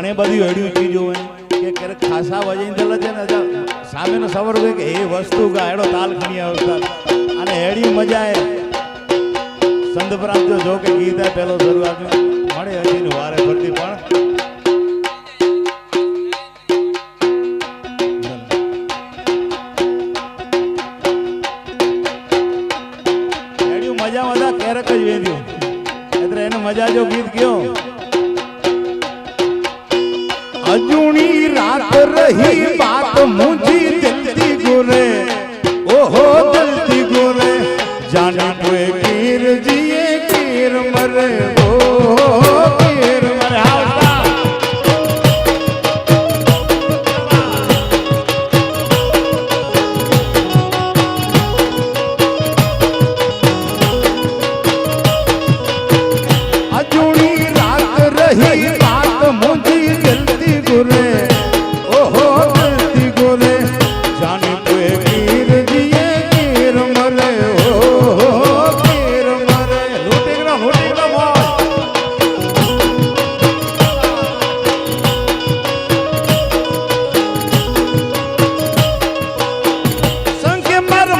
ઘણી બધી એડિયું ચીજો હોય. કે ક્યારેક ખાસા વજન થયેલા છે ને સામેનો સવર હોય કે એ વસ્તુ ગાયડો તાલ ખણી આવતા. અને એડી મજા એ. સંત પ્રાંતો જો કે ગીત પેલો શરૂઆત મળે હજી વારે ફરતી, પણ મજા મજા ક્યારેક જ વેદ્યું એટલે એને મજા જો ગીત કયો. અજુણી રાત રહી વાત મુજી દિલતી ગુરે. ઓહો દિલતી ગુરે. જાને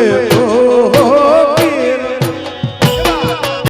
Yeah.